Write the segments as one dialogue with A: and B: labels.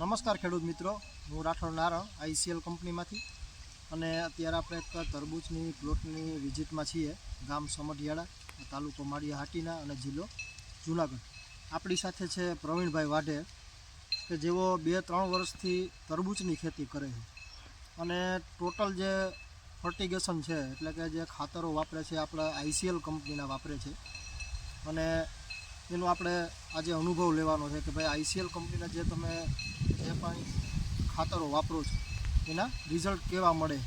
A: નમસ્કાર ખેડૂત મિત્રો, હું રાઠોડ નારણ આઈસીએલ કંપનીમાંથી. અને અત્યારે આપણે એક તરબૂચની પ્લોટની વિઝિટમાં છીએ, ગામ સમઢિયાળા, તાલુકો માળિયા હાટીના અને જિલ્લો જુનાગઢ. આપણી સાથે છે પ્રવીણભાઈ વાઢે, કે જેઓ બે ત્રણ વર્ષથી તરબૂચની ખેતી કરે છે. અને ટોટલ જે ફર્ટિગેશન છે, એટલે કે જે ખાતરો વાપરે છે, આપણા આઈસીએલ કંપનીના વાપરે છે. અને એનો આપણે આજે અનુભવ લેવાનો છે કે ભાઈ આઈસીએલ કંપનીના જે તમે જે પણ ખાતરો વાપરો છો એના રિઝલ્ટ કેવા મળે?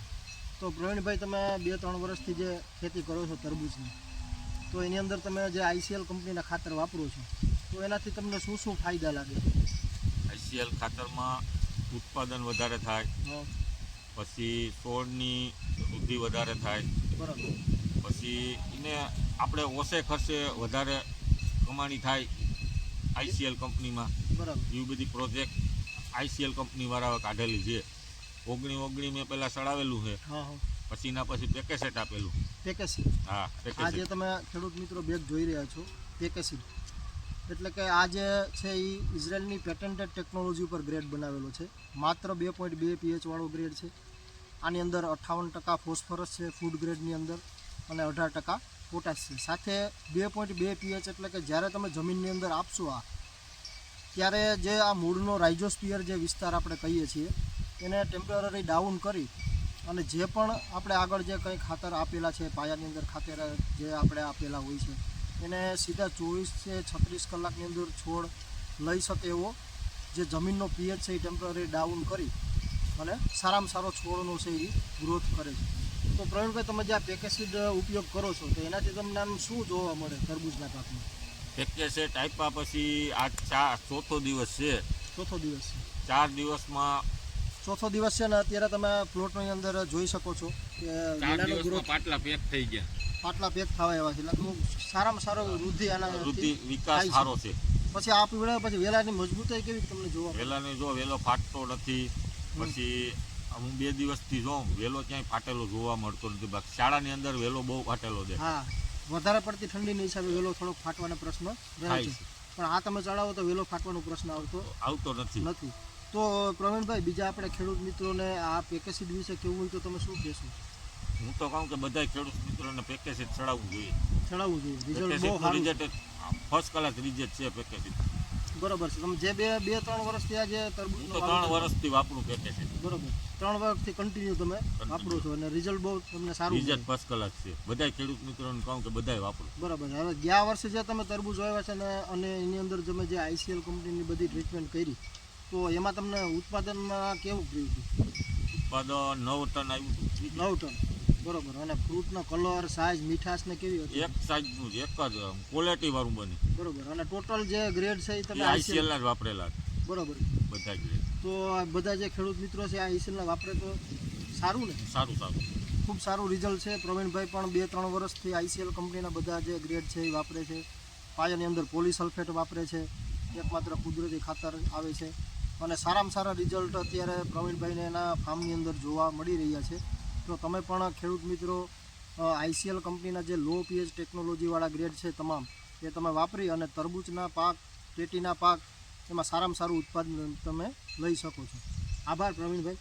A: તો પ્રવીણભાઈ તમે બે ત્રણ વર્ષથી જે ખેતી કરો છો તરબૂચની તો એની અંદર તમે જે આઈસીએલ કંપનીના ખાતર વાપરો છો તો એનાથી તમને શું શું ફાયદા લાગે?
B: આઈસીએલ ખાતરમાં ઉત્પાદન વધારે થાય પછી છોડની વૃદ્ધિ વધારે થાય
A: બરાબર.
B: પછી એને આપણે ઓછે ખર્ચે વધારે કમાણી થાય આઈસીએલ કંપનીમાં.
A: બરાબર.
B: એવી બધી પ્રોજેક્ટ આઈસીએલ કંપનીવાળાઓ કાઢેલી છે. ઓગણી ઓગણી મેં પહેલાં ચડાવેલું છે. પછી એના પછી પેકેસેટ આપેલું.
A: પેકેસેટ
B: હા આજે
A: તમે ખેડૂત મિત્રો બેગ જોઈ રહ્યા છો પેકેસેટ એટલે કે આ જે છે એ ઇઝરાયલની પેટન્ટેડ ટેકનોલોજી ઉપર ગ્રેડ બનાવેલો છે. માત્ર બે પોઈન્ટ બે પીએચ વાળો ગ્રેડ છે. આની અંદર અઠ્ઠાવન ટકા ફોસ્ફરસ છે ફૂડ ગ્રેડની અંદર અને અઢાર ટકા પોટાશ છે. સાથે બે પોઈન્ટ બે પીએચ એટલે કે જ્યારે તમે જમીનની અંદર આપશો આ, ત્યારે જે આ મૂળનો રાઇઝોસ્પિયર જે વિસ્તાર આપણે કહીએ છીએ, એને ટેમ્પરરી ડાઉન કરી અને જે પણ આપણે આગળ જે કંઈ ખાતર આપેલા છે, પાયાની અંદર ખાતર જે આપણે આપેલા હોય છે, એને સીધા ચોવીસ કે છત્રીસ કલાકની અંદર છોડ લઈ શકે એવો જે જમીનનો પીએચ છે એ ટેમ્પરરી ડાઉન કરી અને સારામાં સારો છોડનો છે એ ગ્રોથ કરે છે. તો પ્રવીણભાઈ તમે જે આ પેકેસિડ ઉપયોગ કરો છો તો એનાથી તમને આમ શું જોવા મળે તરબૂચના પાકમાં?
B: પેકેસેટ આપ્યા પછી આ ચાર ચોથો દિવસ છે.
A: ચોથો દિવસ છે.
B: ચાર દિવસમાં
A: ચોથો દિવસ છે ને અત્યારે તમે પ્લોટની અંદર જોઈ શકો છો કે લીલાનો ગ્રોથ
B: પાટલા પેક થઈ ગયા.
A: પાટલા પેક થવા એવા છે. એટલે સારામાં સારો વૃદ્ધિ આના
B: વૃદ્ધિ વિકાસ સારો છે.
A: પછી આ પીવડા પછી વેલાની મજબૂતાઈ કેવી તમને જોવા?
B: વેલાને જો વેલો ફાટતો નથી પછી હું બે દિવસથી જોઉં. વેલો ક્યાંય ફાટેલો જોવા મળતો નથી. બાકી શાળાની અંદર વેલો બહુ ફાટેલો છે.
A: હા વધારે પડતી ઠંડીની હિસાબે વેલો થોડોક ફાટવાનો પ્રશ્ન રહે છે. પણ આ તમે ચડાવો તો વેલો ફાટવાનો પ્રશ્ન આવતો
B: આવતો નથી.
A: નથી. તો પ્રવીણભાઈ બીજા આપણે ખેડૂત મિત્રોને આ પેકેસીડ વિશે કેવું હોય તો તમે શું કહેશો?
B: હું તો કહું કે બધા ખેડૂત મિત્રોને પેકેજ ચડાવવું જોઈએ.
A: ચડાવવું જોઈએ. રિઝલ્ટ બહુ સારું
B: રિઝલ્ટ ફર્સ્ટ ક્લાસ રિઝલ્ટ છે પેકેજ
A: બરોબર છે. તમે જે બે બે ત્રણ વર્ષથી આ જે તરબૂચ
B: તો ત્રણ વર્ષથી વાપરું પેકેજ
A: બરોબર. ત્રણ વર્ષથી કન્ટિન્યુ તમે વાપરો છો અને રિઝલ્ટ બહુ તમને સારું.
B: રિઝલ્ટ ફર્સ્ટ કલાક છે. બધા ખેડૂત મિત્રોને કહું કે બધાય વાપરું.
A: બરાબર. હવે ગયા વર્ષે જે તમે તરબૂચ વાવ્યા છે ને અને એની અંદર તમે જે આઈસીએલ કંપનીની બધી ટ્રીટમેન્ટ કરી તો એમાં તમને ઉત્પાદનમાં કેવું હતું?
B: ઉત્પાદન નવ ટન આવ્યું
A: નવ ટન. બરોબર. અને ફ્રૂટનો કલર સાઇઝ મીઠાશ ને કેવી હતી?
B: એક સાઇઝનું જ એક જ ક્વોલિટી વાળું બને.
A: બરોબર. અને ટોટલ જે ગ્રેડ છે એ તમે
B: આઈસીએલ
A: આઈસીએલ
B: ના જ વાપરેલા
A: બરોબર.
B: બધા જ
A: તો આ બધા જે ખેડૂત મિત્રો છે આ આઈસીએલના વાપરે તો સારું ને?
B: સારું સારું.
A: ખૂબ સારું રિઝલ્ટ છે. પ્રવીણભાઈ પણ બે ત્રણ વર્ષથી આઈસીએલ કંપનીના બધા જે ગ્રેડ છે એ વાપરે છે. પાયાની અંદર પોલિસલ્ફેટ વાપરે છે. એકમાત્ર કુદરતી ખાતર આવે છે. અને સારામાં સારા રિઝલ્ટ અત્યારે પ્રવીણભાઈને એના ફાર્મની અંદર જોવા મળી રહ્યા છે. તો તમે પણ ખેડૂત મિત્રો આઈસીએલ કંપનીના જે લો પીએચ ટેકનોલોજીવાળા ગ્રેડ છે તમામ, એ તમે વાપરી અને તરબૂચના પાક, પેટીના પાક, એમાં સારામાં સારું ઉત્પાદન તમે લઈ શકો છો. આભાર પ્રવીણભાઈ.